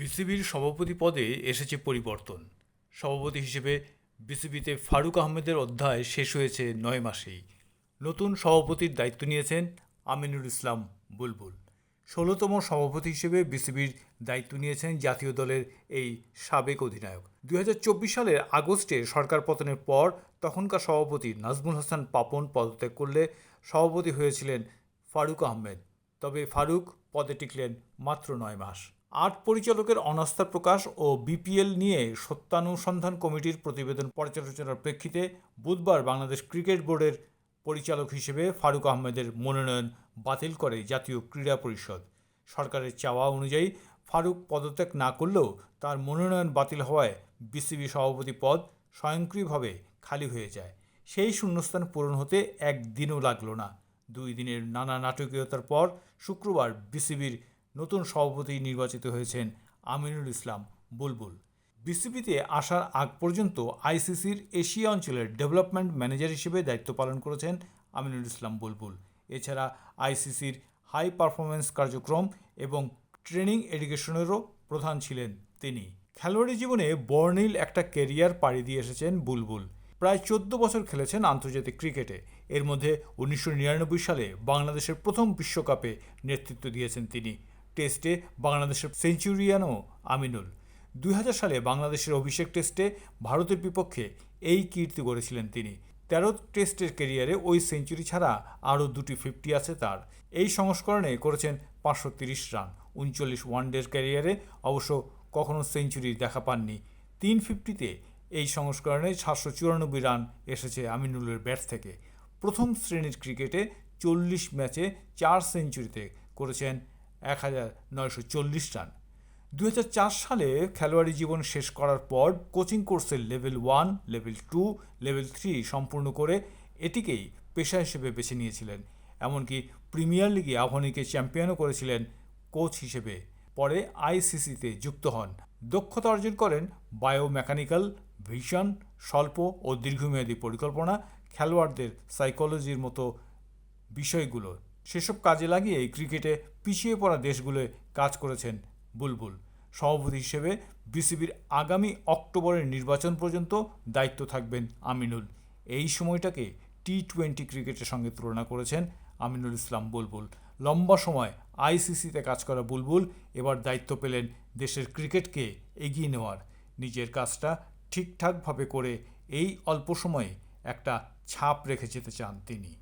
বিসিবির সভাপতি পদে এসেছে পরিবর্তন। সভাপতি হিসেবে বিসিবিতে ফারুক আহমেদের অধ্যায় শেষ হয়েছে নয় মাসেই। নতুন সভাপতির দায়িত্ব নিয়েছেন আমিনুল ইসলাম বুলবুল। ষোলোতম সভাপতি হিসেবে বিসিবির দায়িত্ব নিয়েছেন জাতীয় দলের এই সাবেক অধিনায়ক। দুই হাজার চব্বিশ সালের আগস্টে সরকার পতনের পর তখনকার সভাপতি নাজমুল হাসান পাপন পদত্যাগ করলে সভাপতি হয়েছিলেন ফারুক আহমেদ। তবে ফারুক পদে টিকলেন মাত্র নয় মাস। আট পরিচালকের অনাস্থা প্রকাশ ও বিপিএল নিয়ে সত্যানুসন্ধান কমিটির প্রতিবেদন পর্যালোচনার প্রেক্ষিতে বুধবার বাংলাদেশ ক্রিকেট বোর্ডের পরিচালক হিসেবে ফারুক আহমেদের মনোনয়ন বাতিল করে জাতীয় ক্রীড়া পরিষদ। সরকারের চাওয়া অনুযায়ী ফারুক পদত্যাগ না করলেও তার মনোনয়ন বাতিল হওয়ায় বিসিবি সভাপতি পদ স্বয়ংক্রিয়ভাবে খালি হয়ে যায়। সেই শূন্যস্থান পূরণ হতে একদিনও লাগল না। দুই দিনের নানা নাটকীয়তার পর শুক্রবার বিসিবির নতুন সভাপতি নির্বাচিত হয়েছেন আমিনুল ইসলাম বুলবুল। বিসিবিতে আসার আগ পর্যন্ত আইসিসির এশিয়া অঞ্চলের ডেভেলপমেন্ট ম্যানেজার হিসেবে দায়িত্ব পালন করেছেন আমিনুল ইসলাম বুলবুল। এছাড়া আইসিসির হাই পারফরমেন্স কার্যক্রম এবং ট্রেনিং এডুকেশনেরও প্রধান ছিলেন তিনি। খেলোয়াড়ি জীবনে বর্ণিল একটা কেরিয়ার পাড়ি দিয়ে এসেছেন বুলবুল। প্রায় চোদ্দ বছর খেলেছেন আন্তর্জাতিক ক্রিকেটে। এর মধ্যে উনিশশো নিরানব্বই সালে বাংলাদেশের প্রথম বিশ্বকাপে নেতৃত্ব দিয়েছেন তিনি। টেস্টে বাংলাদেশের সেঞ্চুরিয়ানও আমিনুল। দুই হাজার সালে বাংলাদেশের অভিষেক টেস্টে ভারতের বিপক্ষে এই কীর্তি গড়েছিলেন তিনি। তেরো টেস্টের কেরিয়ারে ওই সেঞ্চুরি ছাড়া আরও দুটি ফিফটি আছে তার। এই সংস্করণে করেছেন পাঁচশো তিরিশ রান। উনচল্লিশ ওয়ানডের ক্যারিয়ারে অবশ্য কখনো সেঞ্চুরি দেখা পাননি। তিন ফিফটিতে এই সংস্করণে সাতশো চুরানব্বই রান এসেছে আমিনুলের ব্যাট থেকে। প্রথম শ্রেণির ক্রিকেটে চল্লিশ ম্যাচে চার সেঞ্চুরিতে করেছেন এক হাজার নয়শো চল্লিশ রান। দু হাজার চার সালে খেলোয়াড়ি জীবন শেষ করার পর কোচিং কোর্সের level one, level two, level three সম্পূর্ণ করে এটিকেই পেশা হিসেবে বেছে নিয়েছিলেন। এমনকি প্রিমিয়ার লিগে আহ্বানীকে চ্যাম্পিয়নও করেছিলেন কোচ হিসেবে। পরে আইসিসিতে যুক্ত হন। দক্ষতা অর্জন করেন বায়োমেকানিক্যাল, ভিশন, স্বল্প ও দীর্ঘমেয়াদী পরিকল্পনা, খেলোয়াড়দের সাইকোলজির মতো বিষয়গুলো। সেসব কাজে লাগিয়ে ক্রিকেটে পিছিয়ে পড়া দেশগুলোয় কাজ করেছেন বুলবুল। সভাপতি হিসেবে বিসিবির আগামী অক্টোবরের নির্বাচন পর্যন্ত দায়িত্ব থাকবেন আমিনুল। এই সময়টাকে টি টোয়েন্টি ক্রিকেটের সঙ্গে তুলনা করেছেন আমিনুল ইসলাম বুলবুল। লম্বা সময় আইসিসিতে কাজ করা বুলবুল এবার দায়িত্ব পেলেন দেশের ক্রিকেটকে এগিয়ে নেওয়ার। নিজের কাজটা ঠিকঠাকভাবে করে এই অল্প সময়ে একটা ছাপ রেখে যেতে চান তিনি।